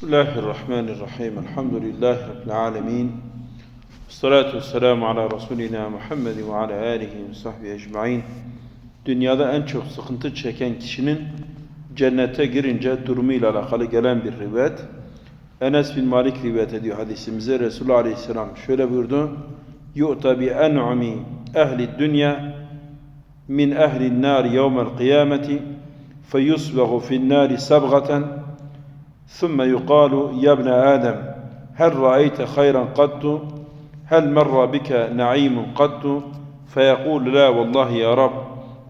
Bismillahirrahmanirrahim. Elhamdülillahi Rabbil alemin. Salatu vesselamu ala Resulina Muhammed ve ala alihi ve sahbihi ecmain. Dünyada en çok sıkıntı çeken kişinin cennete girince durumuyla alakalı gelen bir rivayet. Enes bin Malik rivayet ediyor hadisimize. Resulullah Aleyhisselam şöyle buyurdu. Yu'ta bi en'umi ehli dünya min ehli nâri yevmel kıyameti feyusbehu fin nâri sabgaten ثم يقال يا ابن آدم هل رأيت خيرا قط؟ هل مر بك نعيم قط؟ فيقول لا والله يا رب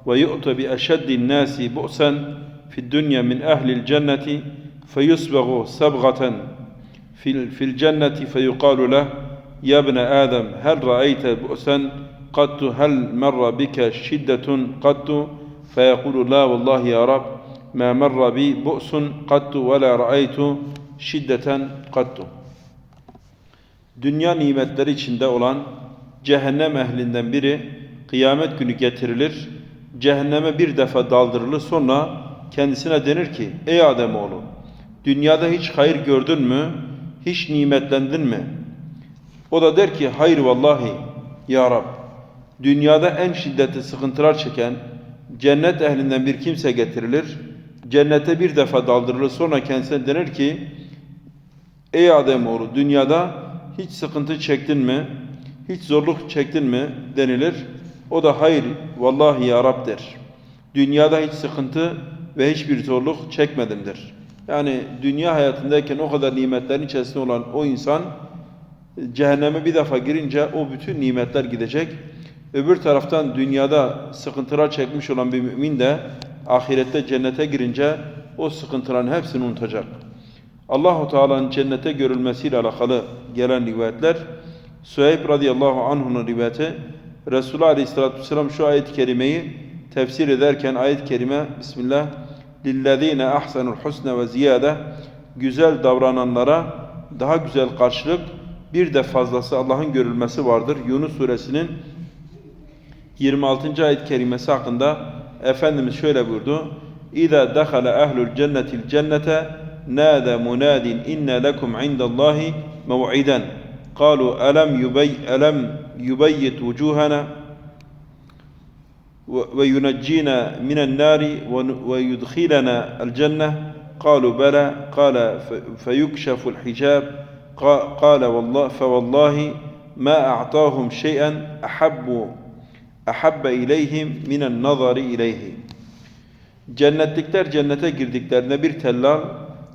ويؤتى بأشد الناس بؤسا في الدنيا من أهل الجنة فيسبغ سبغة في في الجنة فيقال له يا ابن آدم هل رأيت بؤسا قط؟ هل مر بك شدة قط؟ فيقول لا والله يا رب ما مر بي بؤس قط ولا رأيت شدة قط Dünya nimetleri içinde olan cehennem ehlinden biri kıyamet günü getirilir. Cehenneme bir defa daldırılır sonra kendisine denir ki ey Ademoğlu dünyada hiç hayır gördün mü? Hiç nimetlendin mi? O da der ki hayır vallahi ya Rab. Dünyada en şiddetli sıkıntılar çeken cennet ehlinden bir kimse getirilir. Cennete bir defa daldırılır sonra kendisine denir ki Ey Ademoğlu dünyada hiç sıkıntı çektin mi? Hiç zorluk çektin mi? denilir. O da hayır vallahi ya Rab der. Dünyada hiç sıkıntı ve hiçbir zorluk çekmedim der. Yani dünya hayatındayken o kadar nimetlerin içerisinde olan o insan cehenneme bir defa girince o bütün nimetler gidecek. Öbür taraftan dünyada sıkıntılar çekmiş olan bir mümin de ahirette cennete girince o sıkıntıların hepsini unutacak. Allahu Teala'nın cennete görülmesiyle alakalı gelen rivayetler Süheyb radıyallahu anh'un rivayeti Resulullah aleyhissalatü vesselam şu ayet-i kerimeyi tefsir ederken ayet-i kerime Bismillah lillezine ahsenul husne ve ziyade güzel davrananlara daha güzel karşılık bir de fazlası Allah'ın görülmesi vardır. Yunus suresinin 26. ayet-i kerimesi hakkında Efendimiz şöyle buyurdu. İza dakhala ahlul cennetil cennete nada munadin inna lekum indallahi mev'iden. Kalu alam yubay alam yubayyit wujuhana ve yunajjina minen nari ve yudkhilana el cenne. Kalu bela. Kale feyukşeful hicab. Kal vallahi fe vallahi ma a'tahum şey'en ahabbu أحب إليهم من النظر إليه Cennetlikler cennete girdiklerinde bir tellal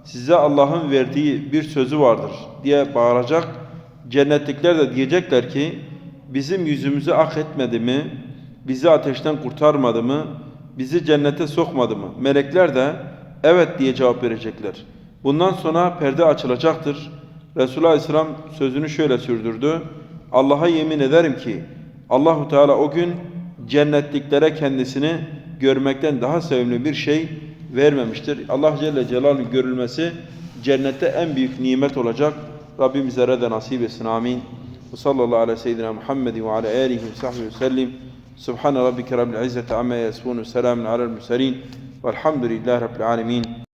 size Allah'ın verdiği bir sözü vardır diye bağıracak. Cennetlikler de diyecekler ki bizim yüzümüzü ak etmedi mi? Bizi ateşten kurtarmadı mı? Bizi cennete sokmadı mı? Melekler de evet diye cevap verecekler. Bundan sonra perde açılacaktır. Resulullah Aleyhisselam sözünü şöyle sürdürdü. Allah'a yemin ederim ki Allahu Teala o gün cennetliklere kendisini görmekten daha sevimli bir şey vermemiştir. Allah Celle Celaluhu'nun görülmesi cennette en büyük nimet olacak. Rabbim bizlere de nasip etsin. Amin. Ve sallallahu ala seyyidina Muhammed ve ala alihi ve sahbihi ve sellim. Subhane rabbike rabbil izzeti amma yasifun ve selamun alel murselin. Velhamdülillahi rabbil alemin.